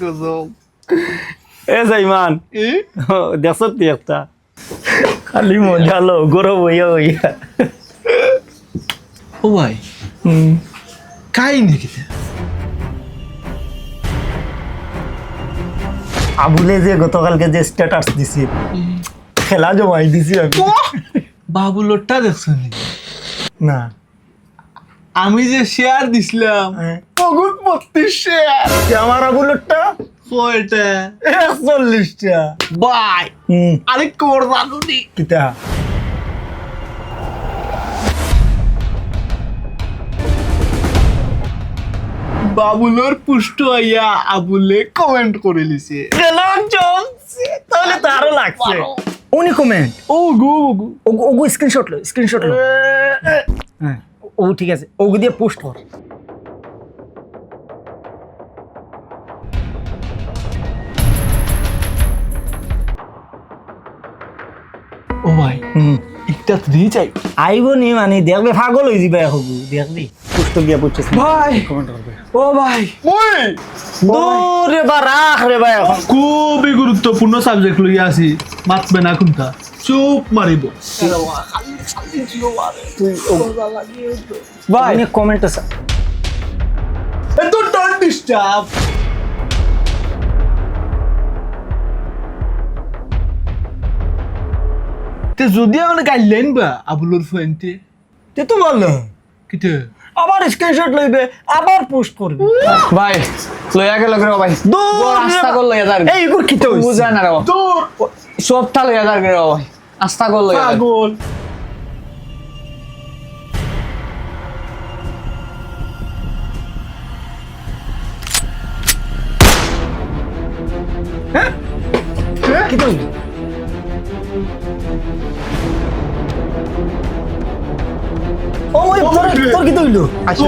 গজব এ জাইমান। এ দেখছ তুই একটা। খালি মজা লো গরম হইয়া হইয়া। ও ভাই। হুম। কাই নাকি আবুলে যে গতকালকে যে স্ট্যাটাস দিছি খেলা জমাই দিছি আমি। বাবুলোরটা দেখছ না। আমি যে শেয়ার দিছিলাম হ্যাঁ। বহুত বত্রিশ শেয়ার আমার আবুলেরটা কয়টা একচল্লিশটা বাই হুম আরে কোর জানুনি কিতা বাবুলোর পুষ্ট হইয়া আবুলে কমেন্ট করে লিছে তাহলে তো আরও লাগছে উনি কমেন্ট ও গো গো ওগু ওগু স্ক্রিনশট লো স্ক্রিনশট লো হ্যাঁ ও ঠিক আছে ওগু দিয়ে পোস্ট কর ও ভাই একটা দিয়ে চাই। আইব নি মানে দেখবে পাগল হয়ে যাবে হবু দেখবি পোস্ট গিয়া বুঝছিস ভাই কমেন্ট করবে। ও ভাই। ওই! দূর বা রাখ রে ভাই এখন। খুবই গুরুত্বপূর্ণ সাবজেক্ট লইয়া আছি মাতবে না কোনটা? চুপ মারিব। ভাই। কমেন্ট আছে। এত ডন্ট ডিস্টার্ব তে যদি আমার গাইলেন বা আবুলোর ফোনতে তে তো বলল কিতে? আবার স্ক্রিনশট লইবে আবার পোস্ট করবে। ভাই লইয়া গেল রে ভাই? দূর আস্তা কর লইয়া যার এই গুর কি তো বুঝা না রে তোর সবটা লইয়া যার রে ভাই। আস্তা কর লইয়া পাগল। কি তো ও ওই তোর কি তো হইল তোর